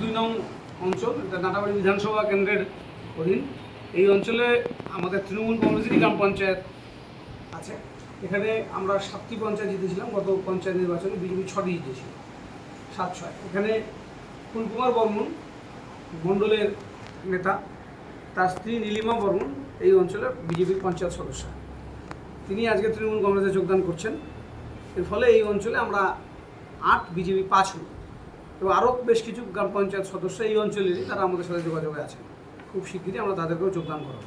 দুই নং অঞ্চল নাটাবাড়ি বিধানসভা কেন্দ্রের অধীন। এই অঞ্চলে আমাদের তৃণমূল কংগ্রেসেরই গ্রাম পঞ্চায়েত আছে। এখানে আমরা সাতটি পঞ্চায়েত জিতেছিলাম, গত পঞ্চায়েত নির্বাচনে বিজেপি ছটি জিতেছিল, সাত ছয়। এখানে ফুলকুমার বর্মন, মণ্ডলের নেতা, তার স্ত্রী নীলিমা বর্মন এই অঞ্চলের বিজেপির পঞ্চায়েত সদস্য। তিনি আজকে তৃণমূল কংগ্রেসে যোগদান করছেন। এর ফলে এই অঞ্চলে আমরা আট বিজেপি পাঁচ হই এবং আরও বেশ কিছু গ্রাম পঞ্চায়েত সদস্য এই অঞ্চলেরই তারা আমাদের সাথে যোগাযোগে আছেন। খুব শিগগিরই আমরা তাদেরকেও যোগদান করাবো।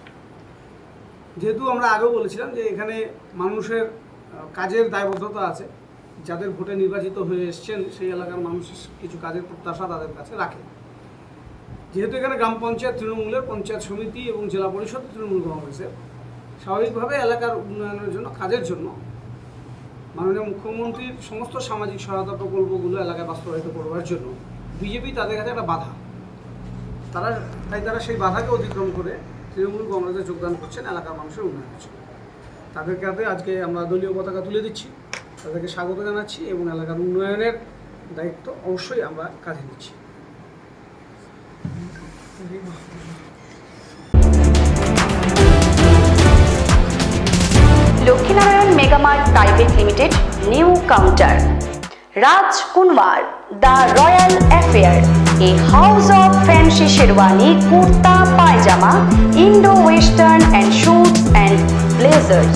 যেহেতু আমরা আগেও বলেছিলাম যে এখানে মানুষের কাজের দায়বদ্ধতা আছে, যাদের ভোটে নির্বাচিত হয়ে এসছেন সেই এলাকার মানুষ কিছু কাজের প্রত্যাশা তাদের কাছে রাখে। যেহেতু এখানে গ্রাম পঞ্চায়েত তৃণমূলের পঞ্চায়েত সমিতি এবং জেলা পরিষদ তৃণমূল কংগ্রেসের, স্বাভাবিকভাবে এলাকার উন্নয়নের জন্য, কাজের জন্য মাননীয় মুখ্যমন্ত্রীর সমস্ত সামাজিক সহায়তা প্রকল্পগুলো এলাকায় বাস্তবায়িত করবার জন্য বিজেপি তাদের কাছে একটা বাধা। তারা, তাই তারা সেই বাধাকে অতিক্রম করে তৃণমূল কংগ্রেসে যোগদান করছেন, এলাকার মানুষের উন্নয়নের জন্য। তাদেরকে হাতে আজকে আমরা দলীয় পতাকা তুলে দিচ্ছি, তাদেরকে স্বাগত জানাচ্ছি এবং এলাকার উন্নয়নের দায়িত্ব অবশ্যই আমরা কাজে নিচ্ছি। Lakshminarayan Megamart private limited, new counter. Raj Kunwar, the royal affair. A house of fancy sherwani kurta pyjama Indo western and suits and blazers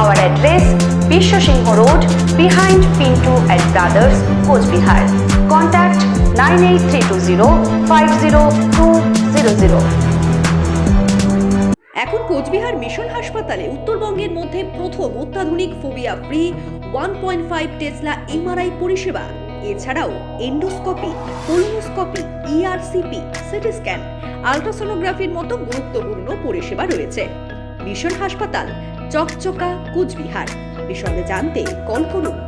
Our address Bisho Singh Road behind two and Brothers, Coachbihar. Contact 98320 50200. এখন Coochbehar mission হাসপাতালে উত্তরবঙ্গের মধ্যে প্রথম অত্যাধুনিক phobia free one point five tesla MRI পরিষেবা এছাড়াও endoscopy colonoscopy ERCP CT scan আলট্রাসোনোগ্রাফির মতো গুরুত্বপূর্ণ পরিষেবা রয়েছে। মিশন হাসপাতাল, চকচকা, কুচবিহার। বিষয়ে জানতে কল করুন।